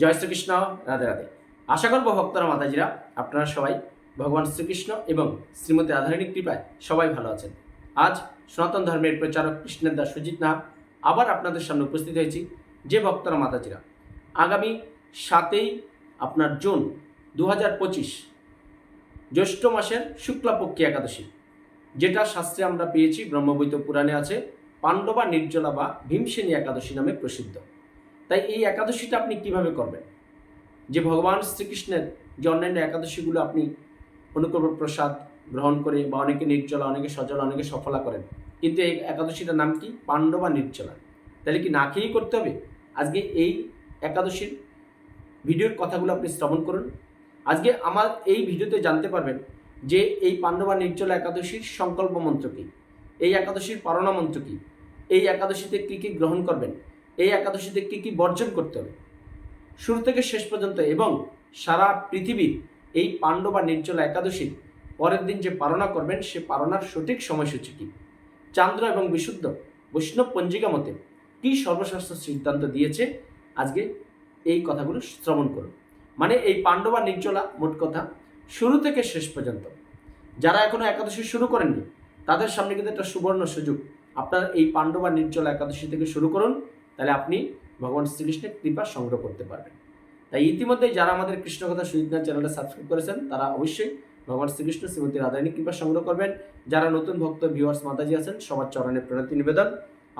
জয় শ্রীকৃষ্ণ, রাধে রাধে। আশা করব ভক্তরা, মাতাজিরা, আপনারা সবাই ভগবান শ্রীকৃষ্ণ এবং শ্রীমতী রাধারণীর কৃপায় সবাই ভালো আছেন। আজ সনাতন ধর্মের প্রচারক কৃষ্ণের দাস সুজিত নাম আবার আপনাদের সামনে উপস্থিত হয়েছি, যে ভক্তরা, মাতাজিরা। আগামী সাতই আপনার জুন দু হাজার পঁচিশ, জ্যৈষ্ঠ মাসের শুক্লাপক্ষী একাদশী, যেটা শাস্ত্রে আমরা পেয়েছি, ব্রহ্মবৈত পুরাণে আছে, পাণ্ডবা, নির্জলা বা ভীমসেনী একাদশী নামে প্রসিদ্ধ। তাই এই একাদশীটা আপনি কীভাবে করবেন? যে ভগবান শ্রীকৃষ্ণের যে অন্যান্য একাদশীগুলো আপনি অনুকূল প্রসাদ গ্রহণ করে বা অনেকে নির্জলা, অনেকে সজলা, অনেকে সফলা করেন। কিন্তু এই একাদশীটার নাম কি? পাণ্ডবা নির্জলা। তাহলে কি না খেয়েই করতে হবে? আজকে এই একাদশীর ভিডিওর কথাগুলো আপনি শ্রবণ করুন। আজকে আমার এই ভিডিওতে জানতে পারবেন যে এই পাণ্ডবা নির্জলা একাদশীর সংকল্প মন্ত্র কী? এই একাদশীর পারণা মন্ত্র কী? এই একাদশীতে কী কী গ্রহণ করবেন? এই একাদশীতে কী কী বর্জন করতে হবে? শুরু থেকে শেষ পর্যন্ত এবং সারা পৃথিবীর এই পাণ্ডবা নির্জলা একাদশীর পরের দিন যে পালনা করবেন, সে পালনার সঠিক সময়সূচি কী? চান্দ্র এবং বিশুদ্ধ বৈষ্ণব পঞ্জিকা মতে কী সর্বশ্রেষ্ঠ সিদ্ধান্ত দিয়েছে? আজকে এই কথাগুলো শ্রবণ করুন। মানে এই পাণ্ডবা নির্জলা মোট কথা শুরু থেকে শেষ পর্যন্ত। যারা এখনও একাদশী শুরু করেননি, তাদের সামনে কিন্তু একটা সুবর্ণ সুযোগ। আপনার এই পাণ্ডবা নির্জলা একাদশী থেকে শুরু করুন। তাহলে আপনি ভগবান শ্রীকৃষ্ণের কৃপা সংগ্রহ করতে পারবেন। তাই ইতিমধ্যে যারা আমাদের কৃষ্ণকথা সুজিতনাথ চ্যানেলটা সাবস্ক্রাইব করেছেন, তারা অবশ্যই ভগবান শ্রীকৃষ্ণ, শ্রীমতী রাধারানী কৃপা সংগ্রহ করবেন। যারা নতুন ভক্ত ভিউয়ার্স মাতাজি আছেন, সবার চরণে প্রণতি নিবেদন।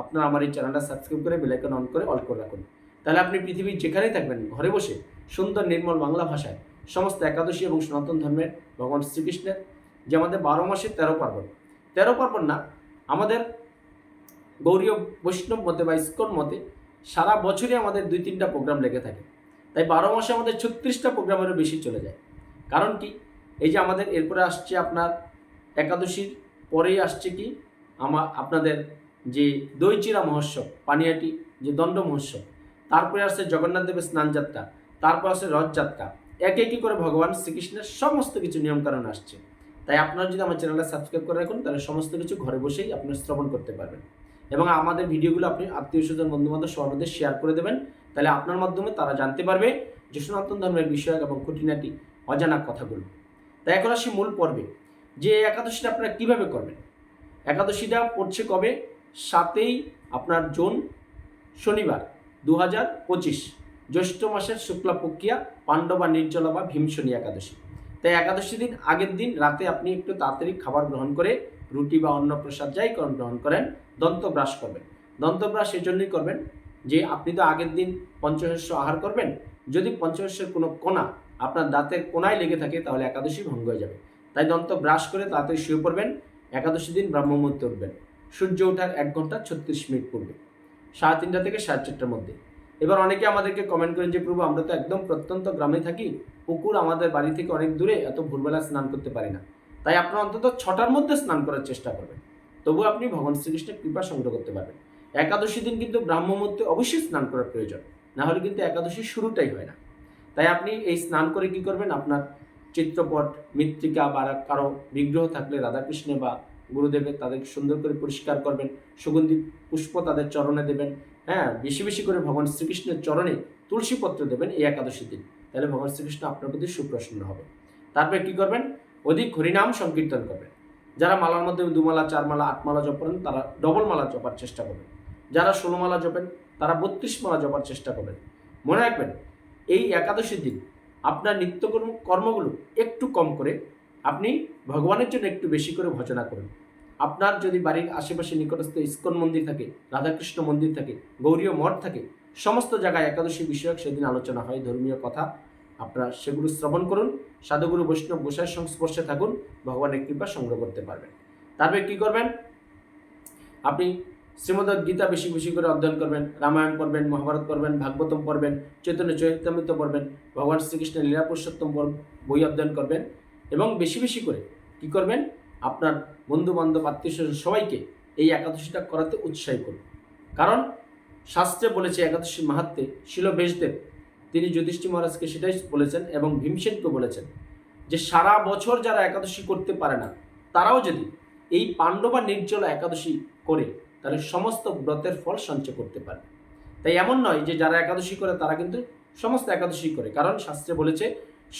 আপনারা আমার এই চ্যানেলটা সাবস্ক্রাইব করে বেলাইকন অন করে অল করে রাখুন। তাহলে আপনি পৃথিবীর যেখানেই থাকবেন, ঘরে বসে সুন্দর নির্মল বাংলা ভাষায় সমস্ত একাদশী এবং সনাতন ধর্মের ভগবান শ্রীকৃষ্ণের যে আমাদের বারো মাসে তেরো পার্বণ। তেরো পার্বণ না, আমাদের গৌরীয় বৈষ্ণব মতে বা ইস্কন মতে, সারা বছরই আমাদের দুই তিনটা প্রোগ্রাম লেগে থাকে। তাই বারো মাসে আমাদের ছত্রিশটা প্রোগ্রামেরও বেশি চলে যায়। কারণ কি? এই যে আমাদের এরপরে আসছে আপনার একাদশীর পরেই আসছে কি? আমা আপনাদের যে দইচিরা মহোৎসব, পানিয়াটি যে দণ্ড মহোৎসব, তারপরে আসছে জগন্নাথ দেবের স্নানযাত্রা তারপর আসছে রথযাত্রা একে একই করে ভগবান শ্রীকৃষ্ণের সমস্ত কিছু নিয়মকানুন আসছে। তাই আপনারা যদি আমার চ্যানেলটা সাবস্ক্রাইব করে রাখুন, তাহলে সমস্ত কিছু ঘরে বসেই আপনি শ্রবণ করতে পারবেন। এবং আমাদের ভিডিওগুলো আপনি আত্মীয় স্বজন বন্ধু বান্ধব সবার মধ্যে শেয়ার করে দেবেন। তাহলে আপনার মাধ্যমে তারা জানতে পারবে যে সনাতন ধর্মের বিষয়ক এবং খুঁটিনাটি অজানা কথাগুলো। তাই এখন আসি মূল পর্বে। যে একাদশীটা আপনারা কীভাবে করবেন? একাদশীটা পড়ছে কবে? সাতেই আপনার জুন, শনিবার দু হাজার পঁচিশ। জ্যৈষ্ঠ মাসের শুক্লা প্রক্রিয়া পাণ্ডবা, নির্জলা বা ভীমশনী একাদশী। তাই একাদশী দিন, আগের দিন রাতে আপনি একটু তাড়াতাড়ি খাবার গ্রহণ করে রুটি বা অন্ন প্রসাদ যাই গ্রহণ করেন দন্তব্রাশ করবেন। দন্তব্রাশ এই জন্যই করবেন যে আপনি তো আগের দিন পঞ্চশস্য আহার করবেন, যদি পঞ্চশস্যের কোনো কোনা আপনার দাঁতের কোনায় লেগে থাকে তাহলে একাদশী ভঙ্গ হয়ে যাবে। তাই দন্ত ব্রাশ করে তাড়াতাড়ি শুয়ে পড়বেন, একাদশী দিন ব্রাহ্মমূর্তে উঠবেন। সূর্য ওঠার এক ঘণ্টা ছত্রিশ মিনিট পূর্বে, সাড়ে তিনটা থেকে সাড়ে চারটার মধ্যে। এবার অনেকে আমাদেরকে কমেন্ট করেন যে, প্রভু, আমরা তো একদম প্রত্যন্ত গ্রামে থাকি, পুকুর আমাদের বাড়ি থেকে অনেক দূরে, এত ভোরবেলা স্নান করতে পারি না। তাই আপনার অন্তত ছটার মধ্যে স্নান করার চেষ্টা করবেন। তবু আপনি ভগবান শ্রীকৃষ্ণের কৃপা সংগ্রহ করতে পারবেন। একাদশী দিন কিন্তু ব্রাহ্মমূর্তে অবশ্যই স্নান করার প্রয়োজন, না হলে কিন্তু একাদশীর শুরুটাই হয় না। তাই আপনি এই স্নান করে কি করবেন? আপনার চিত্রপট, মৃত্তিকা বা কারও বিগ্রহ থাকলে রাধাকৃষ্ণে বা গুরুদেবের তাদের সুন্দর করে পরিষ্কার করবেন, সুগন্ধি পুষ্প তাদের চরণে দেবেন হ্যাঁ বেশি বেশি করে ভগবান শ্রীকৃষ্ণের চরণে তুলসী পত্র দেবেন এই একাদশী দিন। তাহলে ভগবান শ্রীকৃষ্ণ আপনার প্রতি সুপ্রসন্ন হবে। তারপরে কি করবেন? অধিক হরিনাম সংকীর্তন করবেন যারা মালার মধ্যে দুমালা চার মালা আট মালা জপ করেন তারা ডবল মালা জপার চেষ্টা করবেন যারা ষোলো মালা জপেন, তারা বত্রিশ মালা জপার চেষ্টা করবেন মনে রাখবেন, এই একাদশীর দিন আপনার নিত্যকর্ম, কর্মগুলো একটু কম করে আপনি ভগবানের জন্য একটু বেশি করে ভজনা করুন। আপনার যদি বাড়ির আশেপাশে নিকটস্থ ইস্কন মন্দির থাকে, রাধাকৃষ্ণ মন্দির থাকে, গৌরীয় মঠ থাকে, সমস্ত জায়গায় একাদশী বিষয়ক সেদিন আলোচনা হয়, ধর্মীয় কথা আপনারা সেগুলো শ্রবণ করুন, সাধুগুরু বৈষ্ণব গোসাইয়ের সংস্পর্শে থাকুন, ভগবানের কৃপা সংগ্রহ করতে পারবেন। তারপরে কি করবেন? আপনি শ্রীমদ গীতা বেশি বেশি করে অধ্যয়ন করবেন, রামায়ণ পড়বেন, মহাভারত পড়বেন, ভাগবতম পড়বেন, চৈতন্য চৈতামৃত পড়বেন, ভগবান শ্রীকৃষ্ণের লীলা পুরুষোত্তম বই অধ্যয়ন করবেন এবং বেশি বেশি করে কি করবেন? আপনার বন্ধু বান্ধব আত্মীয় সবাইকে এই একাদশীটা করাতে উৎসাহী করুন। কারণ শাস্ত্রে বলেছে একাদশী মাহাত্মে শিল বেশদেব তিনি যুধিষ্ঠির মহারাজকে সেটাই বলেছেন এবং ভীমসেনকে বলেছেন যে সারা বছর যারা একাদশী করতে পারে না, তারাও যদি এই পাণ্ডবা নির্জলা একাদশী করে, তাহলে সমস্ত ব্রতের ফল সঞ্চয় করতে পারে। তাই এমন নয় যে যারা একাদশী করে, তারা কিন্তু সমস্ত একাদশী করে, কারণ শাস্ত্রে বলেছে,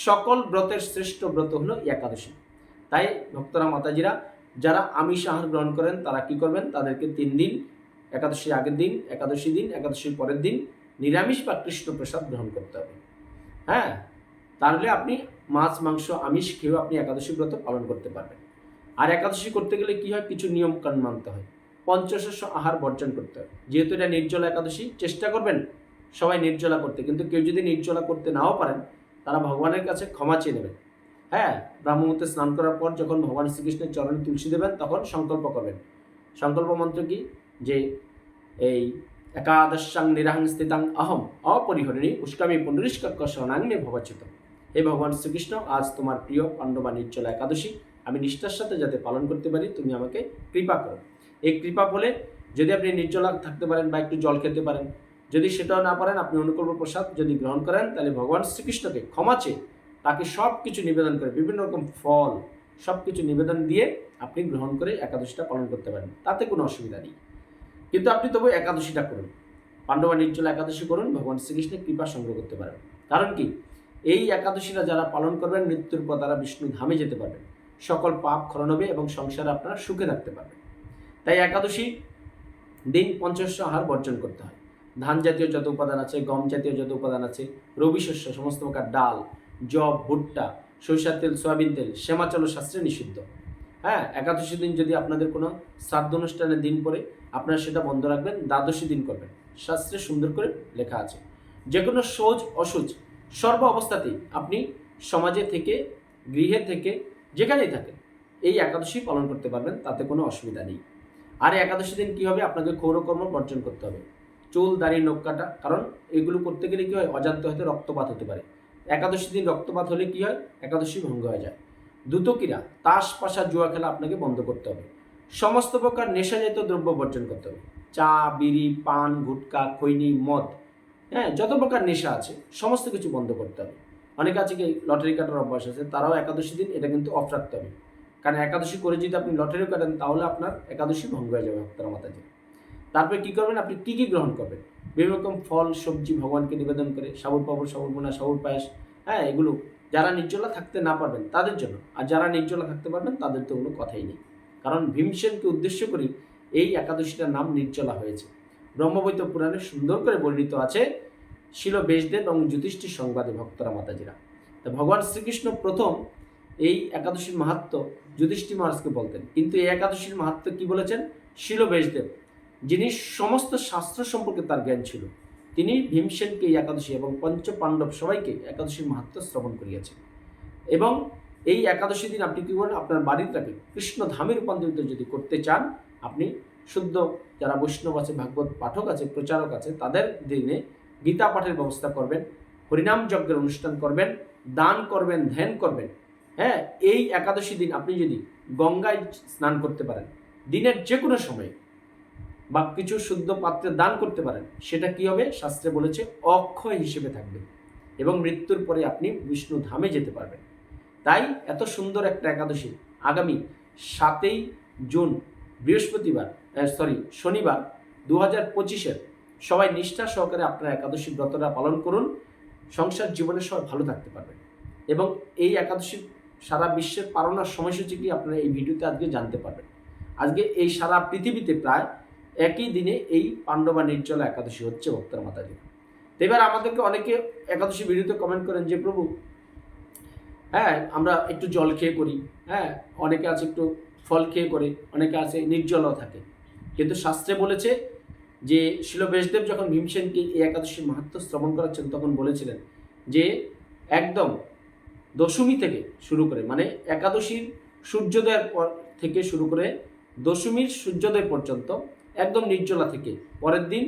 সকল ব্রতের শ্রেষ্ঠ ব্রত হলো একাদশী। তাই ভক্তরা, মাতাজিরা, যারা আমিষ আহার গ্রহণ করেন, তারা কি করবেন? তাদেরকে তিন দিন, একাদশীর আগের দিন, একাদশী দিন, একাদশীর পরের দিন নিরামিষ বা কৃষ্ণ প্রসাদ গ্রহণ করতে হবে। হ্যাঁ? তাহলে আপনি মাছ, মাংস, আমিষ খেয়েও আপনি একাদশী ব্রত পালন করতে পারবেন। আর একাদশী করতে গেলে কি হয়? কিছু নিয়ম কানুন মানতে হয়। পঞ্চশস্য আহার বর্জন করতে হয়। যেহেতু এটা নির্জলা একাদশী, চেষ্টা করবেন সবাই নির্জলা করতে। কিন্তু কেউ যদি নির্জলা করতে নাও পারেন, তারা ভগবানের কাছে ক্ষমা চেয়ে নেবেন। হ্যাঁ? ব্রাহ্মমূর্তে স্নান করার পর যখন ভগবান শ্রীকৃষ্ণের চরণে তুলসী দেবেন, তখন সংকল্প করবেন। সংকল্প মন্ত্র কি? যে এই একাদশাং নিরাহাং স্থিতাং অহম অপরিহরণী উষ্কামী পুনরিষ্কাক্য শরণাঙ্গে ভবচ্যুত। হে ভগবান শ্রীকৃষ্ণ, আজ তোমার প্রিয় পাণ্ডবা নির্জলা একাদশী, আমি নিষ্ঠার সাথে যাতে পালন করতে পারি, তুমি আমাকে কৃপা করো। এই কৃপা বলে যদি আপনি নির্জলা থাকতে পারেন বা একটু জল খেতে পারেন, যদি সেটাও না পারেন, আপনি অনুকূল প্রসাদ যদি গ্রহণ করেন, তাহলে ভগবান শ্রীকৃষ্ণকে ক্ষমা চেয়ে তাকে সব কিছু নিবেদন করে, বিভিন্ন রকম ফল সব কিছু নিবেদন দিয়ে আপনি গ্রহণ করে একাদশীটা পালন করতে পারেন। তাতে কোনো অসুবিধা নেই। কিন্তু আপনি তবু একাদশীটা করুন। পাণ্ডবা নির্জলা একাদশী করুন, ভগবান শ্রীকৃষ্ণের কৃপা সংগ্রহ করতে পারবেন কারণ কি? এই একাদশীরা যারা পালন করবেন, মৃত্যুর পর তারা বিষ্ণু ধামে যেতে পারবেন। সকল পাপ খরণ হবে এবং সংসারে আপনারা সুখে থাকতে পারবেন। তাই একাদশী দিন পঞ্চশস্য আহার বর্জন করতে হয়। ধান জাতীয় যত উপাদান আছে, গম জাতীয় যত উপাদান আছে, রবি শস্য, সমস্ত প্রকার ডাল জব ভুট্টা, সরিষার তেল, সয়াবিন তেল, শ্যামাচল শাস্ত্রে নিষিদ্ধ। হ্যাঁ একাদশী দিন যদি আপনাদের কোনো শ্রাদ্ধ অনুষ্ঠানের দিন পরে আপনারা সেটা বন্ধ রাখবেন, দ্বাদশী দিন করবেন। শাস্ত্রে সুন্দর করে লেখা আছে যে কোনো সোজ অসুচ সর্ব অবস্থাতেই আপনি সমাজে থেকে, গৃহে থেকে, যেখানেই থাকেন, এই একাদশী পালন করতে পারবেন, তাতে কোনো অসুবিধা নেই। আর একাদশী দিন কী হবে? আপনাকে ক্ষৌরকর্ম বর্জন করতে হবে। চুল, দাড়ি, নখ কাটা, কারণ এগুলো করতে গেলে কী হয়? অজান্ত হতে রক্তপাত হতে পারে। একাদশী দিন রক্তপাত হলে কী হয়? একাদশী ভঙ্গ হয়ে যায়। দ্রুতক্রিয়া তাস, পাশা, জুয়া খেলা আপনাকে বন্ধ করতে হবে। সমস্ত প্রকার নেশাজাতীয় দ্রব্য বর্জন করতে হবে। চা, বিড়ি, পান, গুটকা, খৈনি, মদ হ্যাঁ যত প্রকার নেশা আছে, সমস্ত কিছু বন্ধ করতে হবে। অনেকে আছে কি, লটারি কাটার অভ্যাস আছে, তারাও একাদশী দিন এটা কিন্তু অফ রাখতে হবে। কারণ একাদশী করে যদি আপনি লটারি কাটেন, তাহলে আপনার একাদশী ভঙ্গ হয়ে যাবে ভক্তরা মাতাজি তারপরে কী করবেন, আপনি কী কী গ্রহণ করবেন? বিভিন্ন রকম ফল, সবজি ভগবানকে নিবেদন করে, সাবুর পাবর, সাবুর বোনা সাবুর পায়েস হ্যাঁ এগুলো যারা নির্জলা থাকতে না পারবেন, তাদের জন্য। আর যারা নির্জলা থাকতে পারবেন, তাদের তো কোনো কথাই নেই। কারণ ভীমসেনকে উদ্দেশ্য করে এই একাদশীটার নাম নির্জলা হয়েছে। ব্রহ্মবৈত পুরাণে সুন্দর করে বর্ণিত আছে, শিল বেশদেব এবং যুধিষ্ঠির সংবাদে ভক্তরা মাতাজিরা। তা ভগবান শ্রীকৃষ্ণ প্রথম এই একাদশীর মাহাত্ম যুধিষ্ঠির মহারাজকে বলতেন। কিন্তু এই একাদশীর মাহাত্ম কি বলেছেন? শিল বেশদেব, যিনি সমস্ত শাস্ত্র সম্পর্কে তার জ্ঞান ছিল। তিনি ভীমসেনকে এই একাদশী এবং পঞ্চ পাণ্ডব সবাইকে একাদশীর মাহাত্ম শ্রবণ করিয়াছেন। এবং এই একাদশী দিন আপনি কী করেন আপনার বাড়িটাকে কৃষ্ণ ধামে রূপান্তরিত যদি করতে চান, আপনি শুদ্ধ যারা বৈষ্ণব আছে, ভাগবত পাঠক আছে, প্রচারক আছে, তাদের দিনে গীতা পাঠের ব্যবস্থা করবেন, হরিনাম যজ্ঞের অনুষ্ঠান করবেন, দান করবেন, ধ্যান করবেন। হ্যাঁ এই একাদশী দিন আপনি যদি গঙ্গায় স্নান করতে পারেন, দিনের যে কোনো সময়ে, বা কিছু শুদ্ধ পাত্রে দান করতে পারেন, সেটা কি হবে? শাস্ত্রে বলেছে, অক্ষয় হিসেবে থাকবে এবং মৃত্যুর পরে আপনি বিষ্ণু ধামে যেতে পারবেন। তাই এত সুন্দর একটা একাদশী। আগামী সাতই জুন, বৃহস্পতিবার সরি শনিবার দু হাজার পঁচিশের সবাই নিষ্ঠা সহকারে আপনার একাদশী ব্রতটা পালন করুন। সংসার জীবনে সবাই ভালো থাকতে পারবেন। এবং এই একাদশী সারা বিশ্বের পালনার সময়সূচি কি আপনারা এই ভিডিওতে আজকে জানতে পারবেন। আজকে এই সারা পৃথিবীতে প্রায় একই দিনে এই পাণ্ডবা নির্জলা একাদশী হচ্ছে ভক্তরা মাতাজি এবার আমাদেরকে অনেকে একাদশী ভিডিওতে কমেন্ট করেন যে, প্রভু হ্যাঁ আমরা একটু জল খেয়ে করি হ্যাঁ অনেকে আছে একটু ফল খেয়ে করে, অনেকে আছে নির্জলও থাকে। কিন্তু শাস্ত্রে বলেছে যে শিলবেশদেব যখন ভীমসেনকে এই একাদশীর মাহাত্ম শ্রবণ করাচ্ছেন, তখন বলেছিলেন যে একদম দশমী থেকে শুরু করে মানে একাদশীর সূর্যোদয়ের পর থেকে শুরু করে দশমীর সূর্যোদয় পর্যন্ত একদম নির্জলা থেকে, পরের দিন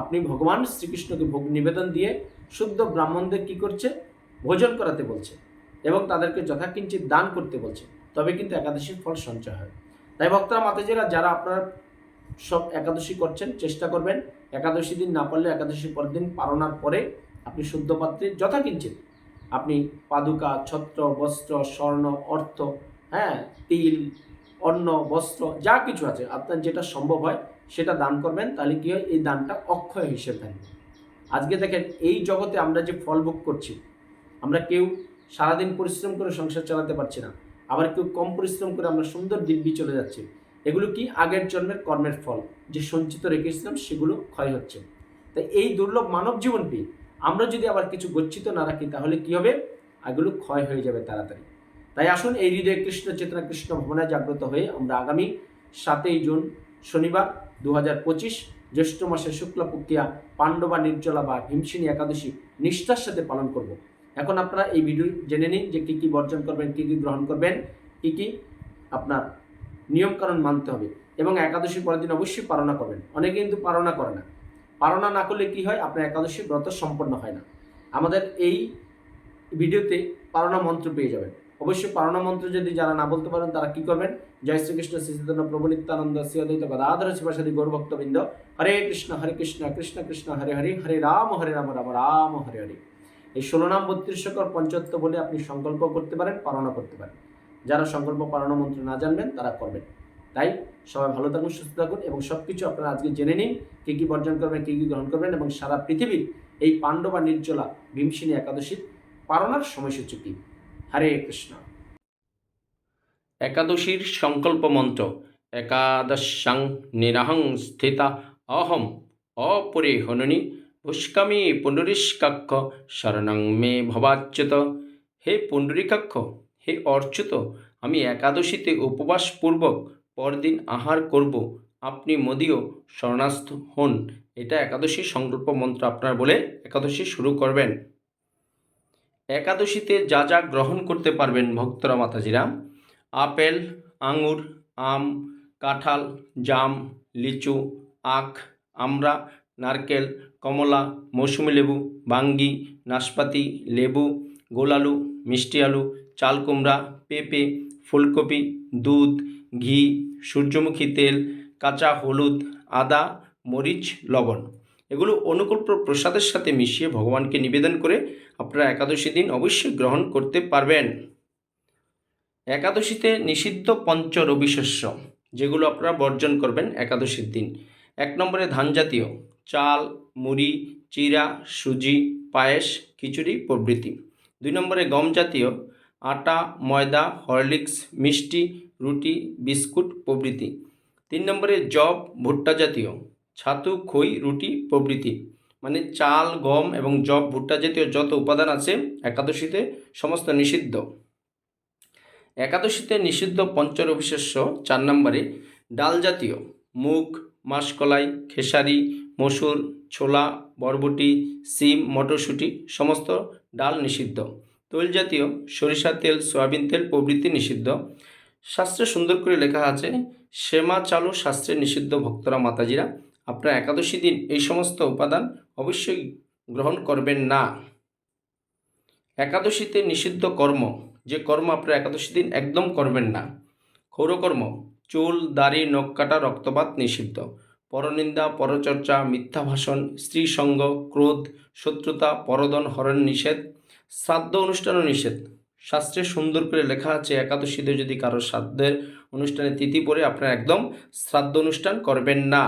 আপনি ভগবান শ্রীকৃষ্ণকে ভোগ নিবেদন দিয়ে শুদ্ধ ব্রাহ্মণদের কি করছে? ভোজন করাতে বলছে। এবং তাদেরকে যথাকিঞ্চিত দান করতে বলছে। তবে কিন্তু একাদশীর ফল সঞ্চয় হয়। তাই ভক্তরা মাতাজিরা যারা আপনার সব একাদশী করছেন, চেষ্টা করবেন। একাদশী দিন না পারলে একাদশীর পরের দিন পালনার পরে আপনি শুদ্ধ পাত্রে যথাকিঞ্চিত আপনি পাদুকা, ছত্র, বস্ত্র, স্বর্ণ, অর্থ হ্যাঁ তিল, অন্ন, বস্ত্র, যা কিছু আছে, আপনার যেটা সম্ভব হয় সেটা দান করবেন। তাহলে কী হয়? এই দানটা অক্ষয় হিসেবে থাকবে। আজকে দেখেন, এই জগতে আমরা যে ফল ভোগ করছি, আমরা কেউ সারাদিন পরিশ্রম করে সংসার চালাতে পারছি না। আবার কেউ কম পরিশ্রম করে আমরা সুন্দর দিব্যি চলে যাচ্ছি। এগুলো কি আগের জন্মের কর্মের ফল? যে সঞ্চিত রেখেছিলাম, সেগুলো ক্ষয় হচ্ছে। তাই এই দুর্লভ মানব জীবন পেয়ে আমরা যদি আবার কিছু গচ্ছিত না রাখি, তাহলে কি হবে? এগুলো ক্ষয় হয়ে যাবে তাড়াতাড়ি। তাই আসুন এই হৃদয় কৃষ্ণ চেতনা, কৃষ্ণ ভবনে জাগ্রত হয়ে আমরা আগামী সাতই জুন, শনিবার দু হাজার পঁচিশ, জ্যৈষ্ঠ মাসের শুক্লাপক্ষিয়া, পাণ্ডবা, নির্জলা বা ভীমসিনী একাদশী নিষ্ঠার সাথে পালন করব। এখন আপনারা এই ভিডিও জেনে নিন যে কী কী বর্জন করবেন, কী কী গ্রহণ করবেন, কী কী আপনার নিয়মকানুন মানতে হবে এবং একাদশীর পরের দিন অবশ্যই পালনা করবেন। অনেকে কিন্তু পালনা করে না। পালনা না করলে কি হয়? আপনার একাদশী ব্রত সম্পন্ন হয় না। আমাদের এই ভিডিওতে পালনা মন্ত্র পেয়ে যাবেন। অবশ্যই পালনা মন্ত্র যদি যারা না বলতে পারেন, তারা কি করবেন? জয় শ্রীকৃষ্ণ শ্রী চৈতন্য প্রভু নিত্যানন্দ শ্রী অদ্বৈত গদাধর শিবাসাদি, গৌরভক্তবৃন্দ, হরে কৃষ্ণ হরে কৃষ্ণ কৃষ্ণ কৃষ্ণ, হরে হরে হরে রাম হরে রাম রাম রাম, হরে হরে। এই ষোলো নাম বত্রিশ কর পঞ্চাত্তর বলে আপনি সংকল্প করতে পারেন পালনা করতে পারেন। যারা সংকল্প পালনা মন্ত্র না জানবেন, তারা করবেন। তাই সবাই ভালো থাকুন, সুস্থ থাকুন এবং সব কিছু আপনারা আজকে জেনে নিন, কী কী বর্জন করবেন, কী কী গ্রহণ করবেন এবং সারা পৃথিবীর এই পাণ্ডবা নির্জলা ভীমসিনী একাদশীর পালনার সময়সূচি কী? হরে কৃষ্ণ। একাদশীর সংকল্প মন্ত্র, একাদশাং নিরাহং স্থিতা অহম অপরে হননি পুষ্কামি পুণ্ডরীষ্কাক্ষ, শরণং মে ভবাচ্যুত। হে পুণ্ডরীকাক্ষ, হে অর্চ্যুত, আমি একাদশীতে উপবাসপূর্বক পরদিন আহার করব। আপনি মোদিও শরণাস্থ হন। এটা একাদশী সংকল্প মন্ত্র আপনার বলে একাদশী শুরু করবেন। একাদশীতে যা যা গ্রহণ করতে পারবেন ভক্তরা, মাতাজিরা। আপেল, আঙুর, আম, কাঁঠাল, জাম, লিচু, আখ আমরা নারকেল কমলা, মৌসুমি লেবু, বাঙ্গি, নাশপাতি, লেবু গোলালু মিষ্টি আলু, চাল কুমড়া, পেঁপে, ফুলকপি, দুধ, ঘি, সূর্যমুখী তেল, কাঁচা হলুদ, আদা, মরিচ, লবণ। এগুলো অনুকূল প্রসাদের সাথে মিশিয়ে ভগবানকে নিবেদন করে আপনারা একাদশী দিন অবশ্যই গ্রহণ করতে পারবেন। একাদশীতে নিষিদ্ধ পঞ্চ রবিশস্য, যেগুলো আপনারা বর্জন করবেন একাদশীর দিন। এক নম্বরে ধান জাতীয় চাল, মুড়ি, চিরা, সুজি, পায়েস, খিচুড়ি প্রভৃতি। দুই নম্বরে গম জাতীয়, আটা, ময়দা, হরলিক্স, মিষ্টি, রুটি, বিস্কুট প্রভৃতি। তিন নম্বরে জব ভুট্টা জাতীয়, ছাতু, খই, রুটি প্রভৃতি। মানে চাল, গম এবং জব ভুট্টা জাতীয় যত উপাদান আছে, একাদশীতে সমস্ত নিষিদ্ধ। একাদশীতে নিষিদ্ধ পঞ্চর পঞ্চরবিশেষ্য চার নম্বরে ডাল জাতীয়, মুগ, মাসকলাই, খেসারি মসুর, ছোলা, বরবটি, সিম, মটরশুঁটি, সমস্ত ডাল নিষিদ্ধ। তৈল জাতীয় সরিষা তেল, সয়াবিন তেল প্রভৃতি নিষিদ্ধ। শাস্ত্রে সুন্দর করে লেখা আছে সেমা চালু শাস্ত্রে নিষিদ্ধ ভক্তরা মাতাজিরা। আপনারা একাদশী দিন এই সমস্ত উপাদান অবশ্যই গ্রহণ করবেন না। একাদশীতে নিষিদ্ধ কর্ম, যে কর্ম আপনারা একাদশী দিন একদম করবেন না। ক্ষৌরকর্ম, চুল, দাড়ি, নখ কাটা, রক্তপাত নিষিদ্ধ। পরনিন্দা, পরচর্চা মিথ্যা ভাষণ স্ত্রী সঙ্গ ক্রোধ, শত্রুতা, পরদন, হরণ নিষেধ, শ্রাদ্ধ অনুষ্ঠানও নিষেধ। শাস্ত্রে সুন্দর করে লেখা আছে একাদশীতে যদি কারও শ্রাদ্ধের অনুষ্ঠানে তিথি পড়ে, আপনারা একদম শ্রাদ্ধ অনুষ্ঠান করবেন না।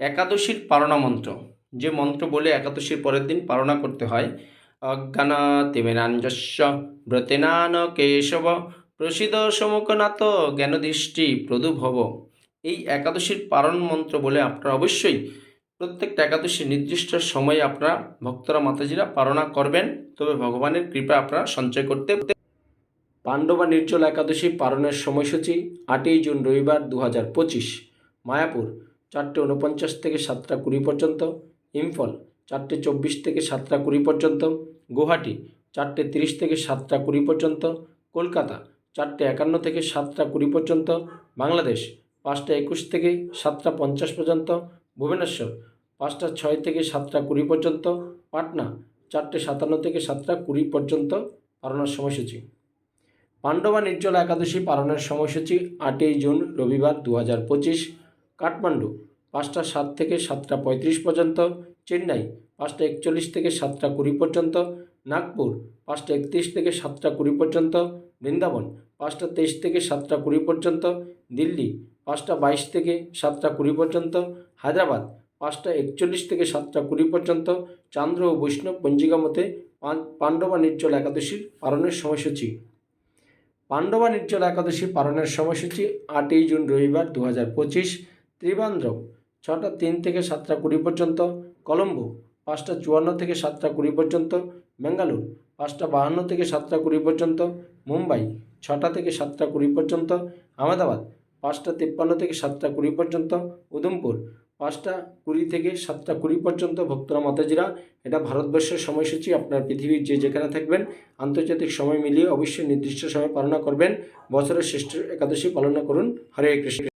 একাদশীর পারণা মন্ত্র। যে মন্ত্র বলে একাদশীর পরের দিন পারণা করতে হয় অজ্ঞানাতিবেনাঞ্জস্য ব্রতেনান কেশব প্রসিদ সমকনাথ জ্ঞানদৃষ্টি প্রদুভব। এই একাদশীর পারণ মন্ত্র বলে আপনারা অবশ্যই প্রত্যেকটা একাদশী নির্দিষ্ট সময়ে আপনারা ভক্তরা মাতাজিরা পারণা করবেন। তবে ভগবানের কৃপা আপনারা সঞ্চয় করতে পাণ্ডবা নির্জল একাদশী পালনের সময়সূচি আটই জুন রবিবার দু হাজার পঁচিশ, মায়াপুর চারটে উনপঞ্চাশ থেকে সাতটা কুড়ি পর্যন্ত, ইম্ফল চারটে চব্বিশ থেকে সাতটা কুড়ি পর্যন্ত, গুয়াহাটি চারটে তিরিশ থেকে সাতটা কুড়ি পর্যন্ত, কলকাতা চারটে একান্ন থেকে সাতটা কুড়ি পর্যন্ত, বাংলাদেশ পাঁচটা একুশ থেকে সাতটা পঞ্চাশ পর্যন্ত, ভুবনেশ্বর পাঁচটা ছয় থেকে সাতটা কুড়ি পর্যন্ত, পাটনা চারটে সাতান্ন থেকে সাতটা কুড়ি পর্যন্ত পালনের সময়সূচি। পাণ্ডবা নির্জলা একাদশী পালনের সময়সূচি আটই জুন রবিবার দু হাজার পঁচিশ, কাঠমান্ডু পাঁচটা সাত থেকে সাতটা পঁয়ত্রিশ পর্যন্ত, চেন্নাই পাঁচটা একচল্লিশ থেকে সাতটা কুড়ি পর্যন্ত, নাগপুর পাঁচটা একত্রিশ থেকে সাতটা কুড়ি পর্যন্ত, বৃন্দাবন পাঁচটা তেইশ থেকে সাতটা কুড়ি পর্যন্ত, দিল্লি পাঁচটা বাইশ থেকে সাতটা কুড়ি পর্যন্ত, হায়দ্রাবাদ পাঁচটা একচল্লিশ থেকে সাতটা কুড়ি পর্যন্ত, চান্দ্র ও বৈষ্ণব পঞ্জিকা মতে পাণ্ডবা নির্জল একাদশীর পালনের সময়সূচি। পাণ্ডবা নির্জল একাদশী পালনের সময়সূচি আটই জুন রবিবার দু হাজার পঁচিশ ত্রিবান্দ্র ছটা তিন থেকে সাতটা কুড়ি পর্যন্ত, কলম্বো পাঁচটা চুয়ান্ন থেকে সাতটা কুড়ি পর্যন্ত, বেঙ্গালুর পাঁচটা বাহান্ন থেকে সাতটা কুড়ি পর্যন্ত, মুম্বাই ছটা থেকে সাতটা কুড়ি পর্যন্ত, আহমেদাবাদ পাঁচটা তিপ্পান্ন থেকে সাতটা কুড়ি পর্যন্ত উধমপুর, পাঁচটা কুড়ি থেকে সাতটা কুড়ি পর্যন্ত ভক্তরা মাতাজিরা। এটা ভারতবর্ষের সময়সূচি, আপনার পৃথিবীর যে যেখানে থাকবেন, আন্তর্জাতিক সময় মিলিয়ে অবশ্যই নির্দিষ্ট সময় পালনা করবেন। বছরের শ্রেষ্ঠ একাদশী পালনা করুন। হরে কৃষ্ণ।